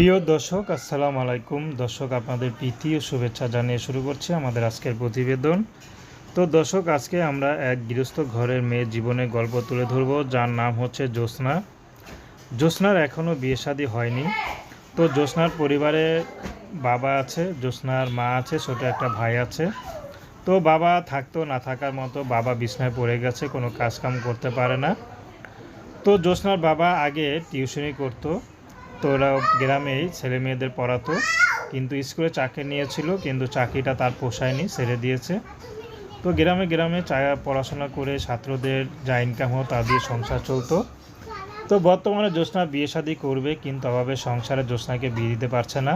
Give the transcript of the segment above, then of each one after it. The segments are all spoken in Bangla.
প্রিয় দর্শক, আসসালাম আলাইকুম। দর্শক, আপনাদের প্রীতি ও শুভেচ্ছা জানিয়ে শুরু করছি আমাদের আজকের প্রতিবেদন। তো দর্শক, আজকে আমরা এক গৃহস্থ ঘরের মেয়ের জীবনের গল্প তুলে ধরব, যার নাম হচ্ছে জ্যোৎস্না। জ্যোৎস্নার এখনও বিয়ে শাদী হয়নি। তো জ্যোৎস্নার পরিবারে বাবা আছে, জ্যোৎস্নার মা আছে, ছোট একটা ভাই আছে। তো বাবা থাকতো না থাকার মতো, বাবা বিছনায় পড়ে গেছে, কোনো কাজকাম করতে পারে না। তো জ্যোৎস্নার বাবা আগে টিউশনি করতো। তো ওরা গ্রামেই ছেলে মেয়েদের পড়াতো। কিন্তু স্কুলে চাকরি নিয়েছিল, কিন্তু চাকরিটা তার পোষায়নি, ছেড়ে দিয়েছে। তো গ্রামে গ্রামে পড়াশোনা করে ছাত্রদের যা ইনকাম হতো তা দিয়ে সংসার চলতো। তো বর্তমানে জ্যোৎস্না বিয়ে শাদী করবে, কিন্তু অভাবে সংসারে জ্যোৎস্নাকে বিয়ে দিতে পারছে না।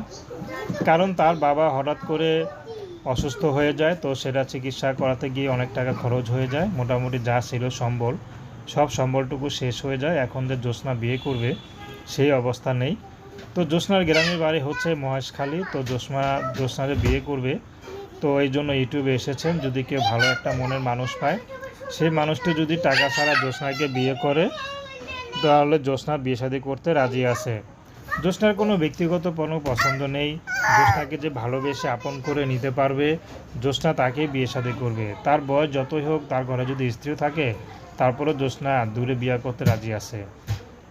কারণ তার বাবা হঠাৎ করে অসুস্থ হয়ে যায়, তো সেটা চিকিৎসা করাতে গিয়ে অনেক টাকা খরচ হয়ে যায়। মোটামুটি যা ছিল সম্বল, সব সম্বলটুকু শেষ হয়ে যায়। এখন যে জ্যোৎস্না বিয়ে করবে সেই অবস্থা নেই। তো জ্যোৎস্নার গ্রামের বাড়ি হচ্ছে মহেশখালী। তো জ্যোৎস্না, জ্যোৎস্নারে বিয়ে করবে। তো এই জন্য ইউটিউবে এসেছেন। যদি কেউ ভালো একটা মনের মানুষ পায়, সেই মানুষটি যদি টাকা ছাড়া জ্যোৎস্নাকে বিয়ে করে, তাহলে জ্যোৎস্না বিয়ে শাদী করতে রাজি আছে। জ্যোৎস্নার কোনো ব্যক্তিগত কোনো পছন্দ নেই। জ্যোৎস্নাকে যে ভালোবেসে আপন করে নিতে পারবে, জ্যোৎস্না তাকে বিয়ে শাদী করবে। তার বয়স যতই হোক, তার ঘরে যদি স্ত্রী থাকে তারপরে জ্যোৎস্না দূরে বিয়ে করতে রাজি আছে।